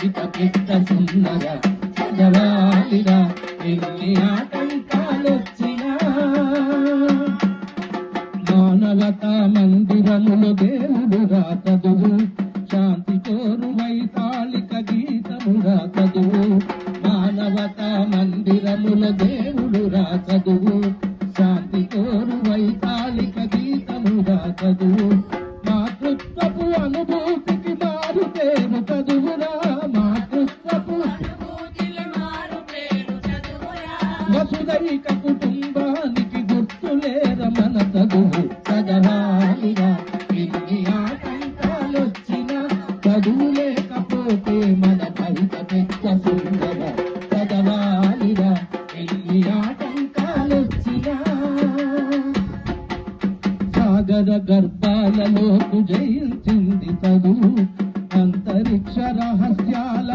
భవిత పెద్ద సుందర చదవాలిరా ఎన్ని ఆటంకాలొచ్చినా. మానవతా మందిరములు దేవుడు రాతదువు శాంతి కోరు వైతాళిక గీతము రాతదువు మానవతా మందిరముల దేవుడు రాతదువు శాంతి కోరు వైతాళిక గీతము రాతదువు మాతృత్వపు అనుభూతికి మారు పేరు చదువురా. వసుదైక కుటుంబానికి గుర్తులేర మన చదువు చదవాలిరా ఎన్ని ఆటంకాలొచ్చినా చదువు లేకపోతే మన భవిత పెద్ద సుందర చదవాలిరా ఎన్ని ఆటంకాలొచ్చినా సాగర గర్భాలలోకి జయించింది చదువు. అంతరిక్ష రహస్యాల